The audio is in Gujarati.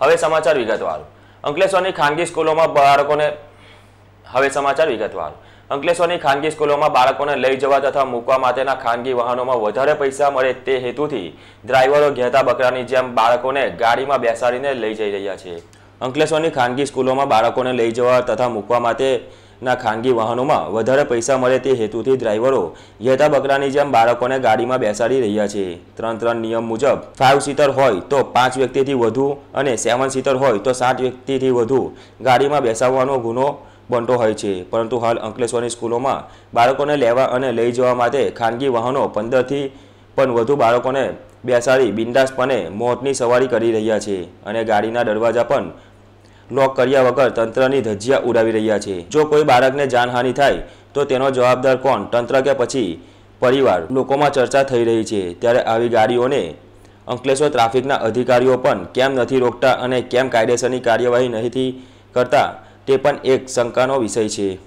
હવે સમાચાર વિગતવાર. અંકલેશ્વરની ખાનગી સ્કૂલોમાં બાળકોને હવે સમાચાર વિગતવાર. અંકલેશ્વરની ખાનગી સ્કૂલોમાં બાળકોને લઈ જવા તથા મૂકવા માટેના ખાનગી વાહનોમાં વધારે પૈસા મળે તે હેતુથી ડ્રાઈવરો ઘેતા બકરાની જેમ બાળકોને ગાડીમાં બેસાડીને લઈ જઈ રહ્યા છે. અંકલેશ્વરની ખાનગી સ્કૂલોમાં બાળકોને લઈ જવા તથા મૂકવા માટેના ખાનગી વાહનોમાં વધારે પૈસા મળે તે હેતુથી ડ્રાઈવરો ઘેતા બકરાની જેમ બાળકોને ગાડીમાં બેસાડી રહ્યા છે. ત્રણ ત્રણ નિયમ મુજબ ફાઇવ સીટર હોય તો પાંચ વ્યક્તિથી વધુ અને સેવન સીટર હોય તો સાત વ્યક્તિથી વધુ ગાડીમાં બેસાડવાનો ગુનો બનતો હોય છે. પરંતુ હાલ અંકલેશ્વરની સ્કૂલોમાં બાળકોને લેવા અને લઈ જવા માટે ખાનગી વાહનો પંદરથી પણ વધુ બાળકોને બેસાડી બિંદાસપણે મોતની સવારી કરી રહ્યા છે અને ગાડીના દરવાજા પણ લોક કર્યા વગર તંત્રની ધજિયા ઉડાવી રહ્યા છે. જો કોઈ બાળકને જાનહાનિ થાય, તો તેનો જવાબદાર કોણ? તંત્ર કે પછી પરિવાર? લોકોમાં ચર્ચા થઈ રહી છે. ત્યારે આવી ગાડીઓને અંકલેશ્વર ટ્રાફિકના અધિકારીઓ પણ કેમ નથી રોકતા અને કેમ કાયદેસરની કાર્યવાહી નહીંથી કરતા, તે પણ એક શંકાનો વિષય છે.